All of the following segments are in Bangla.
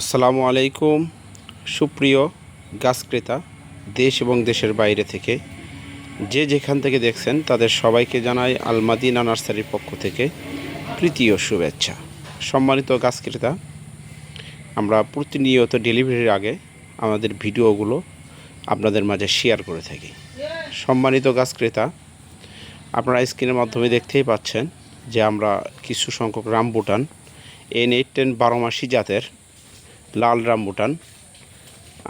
আসসালামু আলাইকুম, সুপ্রিয় গাছ ক্রেতা, দেশ এবং দেশের বাইরে থেকে। যে যেখান থেকে দেখছেন, তাদের সবাইকে জানাই আলমাদিনা নার্সারির পক্ষ থেকে তৃতীয় শুভেচ্ছা। সম্মানিত গাছ ক্রেতা, আমরা প্রতিনিয়ত ডেলিভারির আগে আমাদের ভিডিওগুলো আপনাদের মাঝে শেয়ার করে থাকি। সম্মানিত গাছ ক্রেতা, আপনারা স্ক্রিনের মাধ্যমে দেখতেই পাচ্ছেন যে আমরা কিছু সংখ্যক রামবুটান এন এইট টেন বারো মাসি জাতের লাল রামবুটান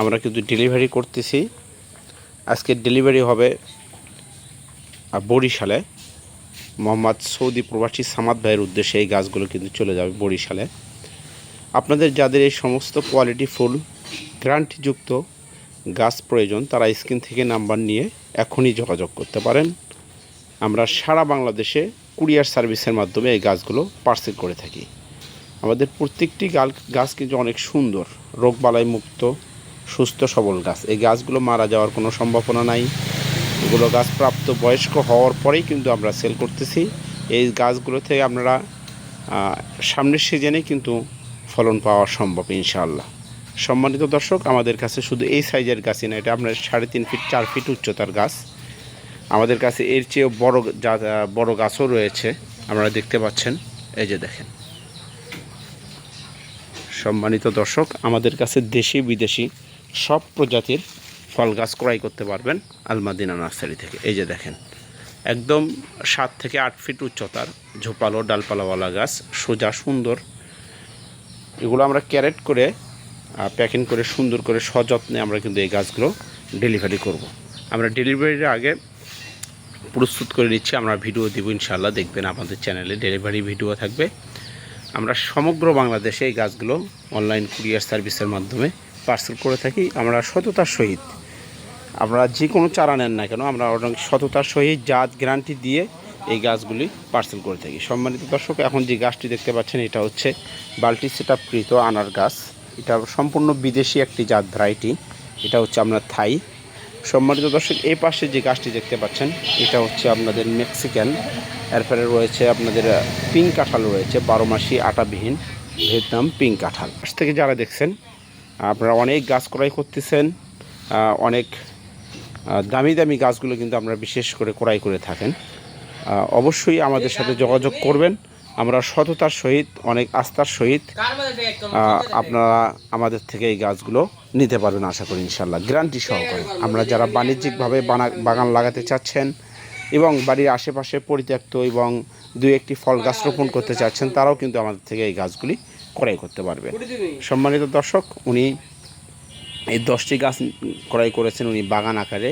আমরা কিন্তু ডেলিভারি করতেছি। আজকে ডেলিভারি হবে বরিশালে। মোহাম্মদ সৌদি প্রবাসী সামাদ ভাইয়ের উদ্দেশ্যে এই গাছগুলো কিন্তু চলে যাবে বরিশালে। আপনাদের যাদের এই সমস্ত কোয়ালিটি ফুল, গ্রান্টিযুক্ত গাছ প্রয়োজন, তারা স্ক্রিন থেকে নাম্বার নিয়ে এখনই যোগাযোগ করতে পারেন। আমরা সারা বাংলাদেশে কুরিয়ার সার্ভিসের মাধ্যমে এই গাছগুলো পার্সেল করে থাকি। আমাদের প্রত্যেকটি গাল- গাছ কিন্তু অনেক সুন্দর, রোগবালাই মুক্ত, সুস্থ, সবল গাছ। এই গাছগুলো মারা যাওয়ার কোনো সম্ভাবনা নাই। এগুলো গাছ প্রাপ্ত বয়স্ক হওয়ার পরেই কিন্তু আমরা সেল করতেছি। এই গাছগুলো থেকে আপনারা সামনের সিজনে কিন্তু ফলন পাওয়া সম্ভব, ইনশাআল্লাহ। সম্মানিত দর্শক, আমাদের কাছে শুধু এই সাইজের গাছই না, এটা আপনার সাড়ে তিন ফিট, চার ফিট উচ্চতার গাছ। আমাদের কাছে এর চেয়েও বড় বড় গাছও রয়েছে, আপনারা দেখতে পাচ্ছেন। এই যে দেখেন। সম্মানিত দর্শক, আমাদের কাছে দেশি বিদেশি সব প্রজাতির ফল গাছ ক্রয় করতে পারবেন আলমাদিনা নার্সারি থেকে। এই যে দেখেন, একদম সাত থেকে আট ফিট উচ্চতার ঝোপালো ডালপালাওয়ালা গাছ, সোজা সুন্দর। এগুলো আমরা ক্যারেট করে প্যাকিং করে, সুন্দর করে সযত্নে আমরা কিন্তু এই গাছগুলো ডেলিভারি করব। আমরা ডেলিভারির আগে প্রস্তুত করে নিচ্ছি, আমরা ভিডিও দিব ইনশাল্লাহ দেখবেন আমাদের চ্যানেলে ডেলিভারি ভিডিও থাকবে। আমরা সমগ্র বাংলাদেশে এই গাছগুলো অনলাইন কুরিয়ার সার্ভিসের মাধ্যমে পার্সেল করে থাকি। আমরা সততার সহিত। আমরা যে কোনো চারা নেন না কেন, আমরা অনেক সততার সহিত জাত গ্যারান্টি দিয়ে এই গাছগুলি পার্সেল করে থাকি। সম্মানিত দর্শক, এখন যে গাছটি দেখতে পাচ্ছেন, এটা হচ্ছে বাল্টি সেটা প্রীত আনার গাছ। এটা সম্পূর্ণ বিদেশি একটি জাত ভ্যারাইটি। এটা হচ্ছে আপনার থাই। সম্মানিত দর্শক, এই পাশে যে গাছটি দেখতে পাচ্ছেন, এটা হচ্ছে আপনাদের মেক্সিকান। এরপরে রয়েছে আপনাদের পিঙ্ক কাঁঠাল রয়েছে বারো মাসি আটাবিহীন ভিয়েতনাম পিঙ্ক কাঁঠাল। পাশ থেকে যারা দেখছেন, আপনারা অনেক গাছ ক্রয় করতেছেন অনেক দামি দামি গাছগুলো কিন্তু আমরা বিশেষ করে ক্রয় করে থাকেন। অবশ্যই আমাদের সাথে যোগাযোগ করবেন। আমরা সততার সহিত, অনেক আস্থার সহিত আপনারা আমাদের থেকে এই গাছগুলো নিতে পারবেন আশা করি ইনশাল্লাহ গ্যারান্টি সহকারে। আমরা যারা বাণিজ্যিকভাবে বাগান লাগাতে চাচ্ছেন এবং বাড়ির আশেপাশে পরিত্যক্ত এবং দুই একটি ফল গাছ রোপণ করতে চাচ্ছেন, তারাও কিন্তু আমাদের থেকে এই গাছগুলি ক্রয় করতে পারবে। সম্মানিত দর্শক, উনি এই দশটি গাছ ক্রয় করেছেন, উনি বাগান আকারে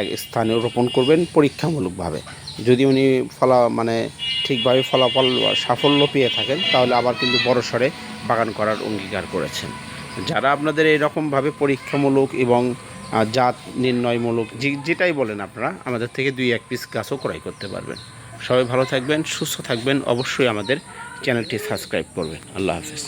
এক স্থানে রোপণ করবেন পরীক্ষামূলকভাবে। যদি উনি ফলা মানে ঠিকভাবে ফলাফল, সাফল্য পেয়ে থাকেন, তাহলে আবার কিন্তু বড় সড়ে বাগান করার অঙ্গীকার করেছেন। যারা আপনাদের এইরকমভাবে পরীক্ষামূলক এবং জাত নির্ণয়মূলক যেটাই বলেন আপনারা, আমাদের থেকে দুই এক পিস গাছও ক্রয় করতে পারবেন। সবাই ভালো থাকবেন, সুস্থ থাকবেন, অবশ্যই আমাদের চ্যানেলটি সাবস্ক্রাইব করবেন। আল্লাহ হাফিজ।